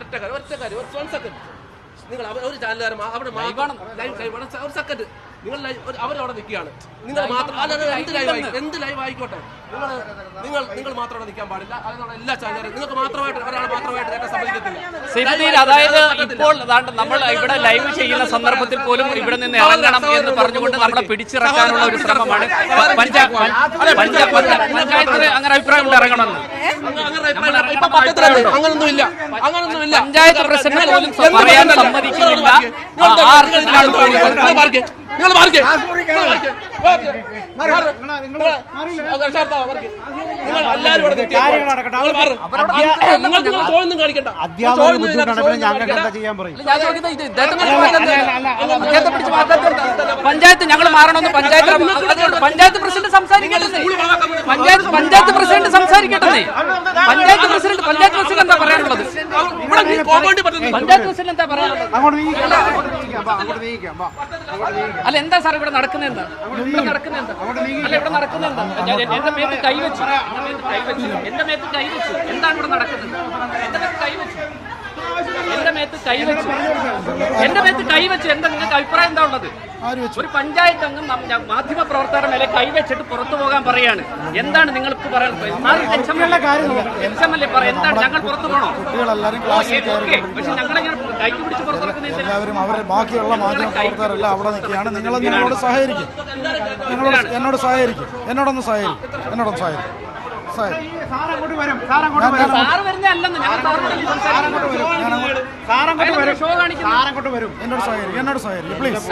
ഒറ്റ കാര്യം ഒറ്റ കാര്യം ഒരു സെക്കൻഡ് നിങ്ങൾ ഒരു ചാനലുകാരൻ അവിടെ. ഒരു സെക്കൻഡ് നിങ്ങൾ അവരവിടെ നിൽക്കുകയാണ്. നിങ്ങൾ മാത്രം എന്ത് ലൈവ് എന്ത് ലൈവ് ആയിക്കോട്ടെ. നിങ്ങൾ നിങ്ങൾ നിങ്ങൾ മാത്രം അവിടെ നിൽക്കാൻ പാടില്ല. അതിനുള്ള എല്ലാ ചാനലുകാരും നിങ്ങൾക്ക് മാത്രമായിട്ട് ഒരാൾ മാത്രമായിട്ട് നേട്ടം സമ്മതിക്കത്തില്ല അതായത് ഇപ്പോൾ നമ്മൾ ഇവിടെ ലൈവ് ചെയ്യുന്ന സന്ദർഭത്തിൽ പോലും ഇവിടെ നിന്ന് ഇറങ്ങണം എന്ന് പറഞ്ഞുകൊണ്ട് നമ്മളെ പിടിച്ചിറക്കാനുള്ള ഒരു ശ്രമമാണ് പഞ്ചായത്ത് അങ്ങനെ അഭിപ്രായം ഇറങ്ങണമെന്ന്. ഇപ്പൊ പറ്റത്തില്ല അങ്ങനൊന്നും ഇല്ല അങ്ങനൊന്നും ഇല്ല പഞ്ചായത്ത് പ്രസിഡന്റ് പോലും പറയാൻ സമ്മതിക്കുന്നില്ല നിങ്ങൾ മാർക്ക് പഞ്ചായത്ത് ഞങ്ങൾ മാറണമെന്ന് പഞ്ചായത്ത് പഞ്ചായത്ത് പ്രസിഡന്റ് സംസാരിക്കട്ടെ പഞ്ചായത്ത് പഞ്ചായത്ത് പ്രസിഡന്റ് സംസാരിക്കട്ടെ പഞ്ചായത്ത് പഞ്ചായത്ത് പ്രസിഡന്റ് എന്താ പറയാനുള്ളത്? ഇവിടെ നീ കോമ്പൗണ്ടിൽ പറ്റുന്നില്ല. പഞ്ചായത്ത് പ്രസിഡന്റ് എന്താ പറയാനുള്ളത്? അങ്ങോട്ട് നീങ്ങിക്കാം അങ്ങോട്ട് നീങ്ങിക്കാം വാ, അങ്ങോട്ട് നീങ്ങിക്കാം വാ. അല്ല എന്താ സാർ ഇവിടെ നടക്കുന്നത് എന്താ ഇവിടെ നടക്കുന്നത് എന്താ അല്ല ഇവിടെ നടക്കുന്നത് എന്റെ മേത്ത് കൈവച്ചു എന്റെ മേത്ത് കൈവച്ചു എന്താണ് ഇവിടെ നടക്കുന്നത്? എന്റെ മേത്ത് കൈവച്ചു മേത്ത് കൈവച്ചു എന്റെ മേത്ത് കൈവച്ചു എന്താ നിങ്ങൾക്ക് അഭിപ്രായം എന്താ ഉള്ളത്? ഒരു പഞ്ചായത്ത് അംഗം മാധ്യമ പ്രവർത്തകരുടെ മേലെ കൈവച്ചിട്ട് പുറത്തു പോകാൻ പറയാണ്. എന്താണ് നിങ്ങൾക്ക് പറയാനുള്ളത് എക്സമല്ലേ പറ എന്താണ് ഞങ്ങൾ പുറത്തു പോകണോ. പക്ഷെ ഞങ്ങളിങ്ങനെ കൈക്ക് പിടിച്ച് പുറത്തിറക്കുന്നില്ല എല്ലാവരും ബാക്കിയുള്ള മാധ്യമ പ്രവർത്തകരെല്ലാം അവിടെ നിൽക്കുകയാണ്. നിങ്ങൾ നിങ്ങളോട് സഹകരിക്കും. നിങ്ങളോട് എന്നോട് സഹകരിക്കും. എന്നോടൊന്ന് സഹകരിക്കും. എന്നോടൊന്ന് സഹകരിക്കും. സഹകരിക്കും സാറങ്ങോട്ട് വരും. സാറങ്ങോട്ട് വരും. സാറ് വരുന്ന ഞാൻ ഞങ്ങൾ സാറിനോട് സംസാരിക്കുന്നത് സാറങ്ങോട്ട് വരും സാറങ്ങോട്ട് വരും എന്നോട് സഹകരിക്കും എന്നോട് സഹകരിക്കും പ്ലീസ്